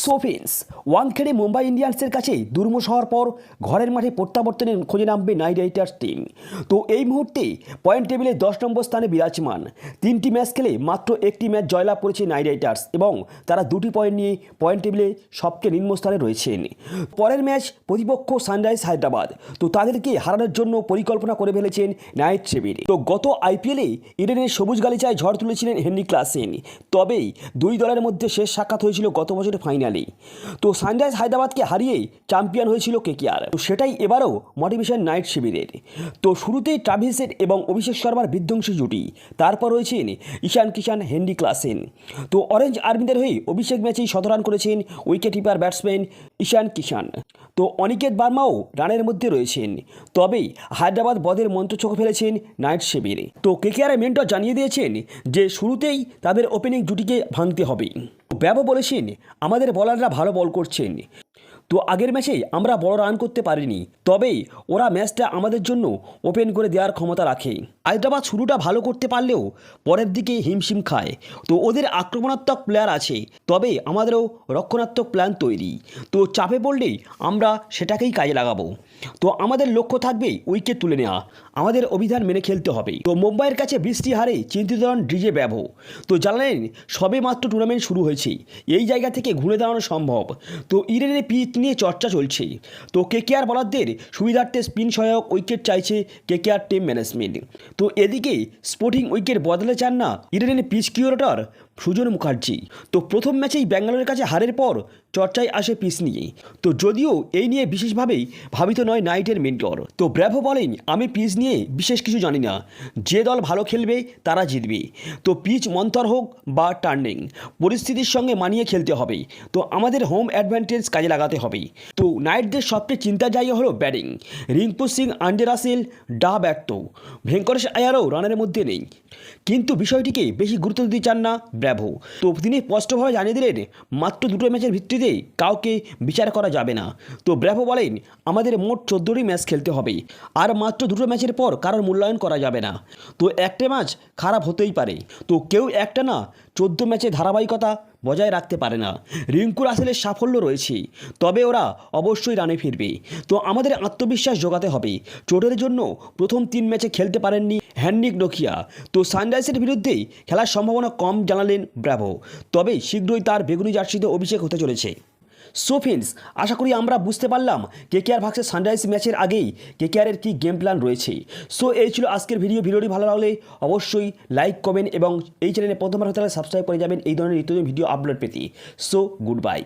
সোফিন্স ওয়ানখেড়ে মুম্বাই ইন্ডিয়ান্সের কাছে দুর্মুষ হওয়ার পর ঘরের মাঠে প্রত্যাবর্তনের খোঁজে নামবে নাইট রাইডার্স টিম তো এই মুহূর্তে পয়েন্ট টেবিলে দশ নম্বর স্থানে বিরাজমান। তিনটি ম্যাচ খেলে মাত্র একটি ম্যাচ জয়লাভ করেছে নাইট রাইডার্স এবং তারা দুটি পয়েন্ট নিয়ে পয়েন্ট টেবিলে সবচেয়ে নিম্ন স্থানে রয়েছেন। পরের ম্যাচ প্রতিপক্ষ সানরাইজ হায়দ্রাবাদ তো তাদেরকে হারানোর জন্য পরিকল্পনা করে ফেলেছেন নাইট সেভির তো গত আইপিএলে ইডেনের সবুজ গালিচায় ঝড় তুলেছিলেন হেনরি ক্লাসেন তবেই দুই দলের মধ্যে শেষ সাক্ষাৎ হয়েছিল গত বছরের ফাইনালে তো সানরাইজ হায়দ্রাবাদকে হারিয়ে চ্যাম্পিয়ন হয়েছিল কেকেআর। তো সেটাই এবারও মোটিভেশন নাইট শিবিরের। তো শুরুতেই ট্রাভিসের এবং অভিষেক শর্মার বিধ্বংসী জুটি। তারপর রয়েছেন ঈশান কিষান, হেনরি ক্লাসেন। তো অরেঞ্জ আর্মিদের হয়ে অভিষেক ম্যাচেই শতরান করেছেন wicket keeper batsman Ishan Kishan. তো অনিকেত বার্মাও রানের মধ্যে রয়েছেন। তবেই হায়দ্রাবাদ বদের মন্ত্রচোখ ফেলেছেন নাইট শিবির। তো কেকেআরের মেন্টর জানিয়ে দিয়েছেন যে শুরুতেই তাদের ওপেনিং জুটিকে ভাঙতে হবে ব্যাবো বলেছেন আমাদের বলাররা ভালো বল করছেন। তো আগের ম্যাচে আমরা বড় রান করতে পারিনি। তবেই ওরা ম্যাচটা আমাদের জন্য ওপেন করে দেওয়ার ক্ষমতা রাখে। হায়দ্রাবাদ শুরুটা ভালো করতে পারলেও পরের দিকে হিমশিম খায়। তো ওদের আক্রমণাত্মক প্লেয়ার আছে। তবে আমাদেরও রক্ষণাত্মক প্ল্যান তৈরি। তো চাপে পড়লেই আমরা সেটাকেই কাজে লাগাবো। তো আমাদের লক্ষ্য থাকবে উইকেট তুলে নেওয়া আমাদের অভিধান মেনে খেলতে হবে। তো মুম্বাইয়ের কাছে বৃষ্টি হারে চিন্তিত হন ডিজে ব্যব। তো জানালেন সবে মাত্র টুর্নামেন্ট শুরু হয়েছে। এই জায়গা থেকে ঘুরে দাঁড়ানো সম্ভব। তো ইডেনের পিচ নিয়ে চর্চা চলছেই। তো কেকেআর বলারদের সুবিধার্থে স্পিন সহায়ক উইকেট চাইছে কেকেআর টিম ম্যানেজমেন্ট। তো এদিকে স্পোর্টিং উইকেট বদলে চান না ইডেনের পিচ কিউরেটর সুজন মুখার্জি। তো প্রথম ম্যাচেই ব্যাঙ্গালোরের কাছে হারের পর চর্চায় আসে পিচ নিয়ে তো যদিও এই নিয়ে বিশেষভাবেই ভাবিত নয় নাইটের মেন্টর তো ব্র্যাভো বলেন, আমি পিচ নিয়ে বিশেষ কিছু জানি না। যে দল ভালো খেলবে, তারা জিতবে। তো পিচ মন্তর হোক বা টার্নিং পরিস্থিতির সঙ্গে মানিয়ে খেলতে হবে। তো আমাদের হোম অ্যাডভান্টেজ কাজে লাগাতে হবে। তো নাইটদের সবচেয়ে চিন্তার জায়গা হলো batting Rinku Singh Andre Russell, ডা ব্যর্থ। ভেঙ্কটেশ আয়ারও রানের মধ্যে নেই। কিন্তু বিষয়টিকে বেশি গুরুত্ব দিতে চান না ব্র্যাভো। তো তিনি স্পষ্টভাবে জানিয়ে দিলেন, মাত্র দুটো ম্যাচের ভিত্তিতে কাউকে বিচার করা যাবে না। তো ব্র্যাভো বলেন, আমাদের মোট চোদ্দোটি ম্যাচ খেলতে হবে, আর মাত্র দুটো ম্যাচের পর কারোর মূল্যায়ন করা যাবে না। তো একটা ম্যাচ খারাপ হতেই পারে। তো কেউ একটা না, চোদ্দ ম্যাচে ধারাবাহিকতা বজায় রাখতে পারে না। রিঙ্কু রাসেলের সাফল্য রয়েছে। তবে ওরা অবশ্যই রানে ফিরবে। তো আমাদের আত্মবিশ্বাস জোগাতে হবে। চোটের জন্য প্রথম তিন ম্যাচে খেলতে পারেননি হ্যান্ডিক নোকিয়া। তো সানরাইজের বিরুদ্ধেই খেলার সম্ভাবনা কম জানালেন ব্র্যাভো তবে শীঘ্রই তার বেগুনি জার্সিতে অভিষেক হতে চলেছে। সো ফ্রেন্ডস আশা করি আমরা বুঝতে পারলাম কেকেআর ভার্সেস সানরাইজ ম্যাচের আগেই কেকেআরের কী গেম প্ল্যান রয়েছে। সো এই ছিল আজকের ভিডিও ভিডিওটি ভালো লাগলে অবশ্যই লাইক কমেন্ট এবং এই চ্যানেলে প্রথমবার হতে সাবস্ক্রাইব করে যাবেন। এই ধরনের নিত্য ভিডিও আপলোড পেতে। So good bye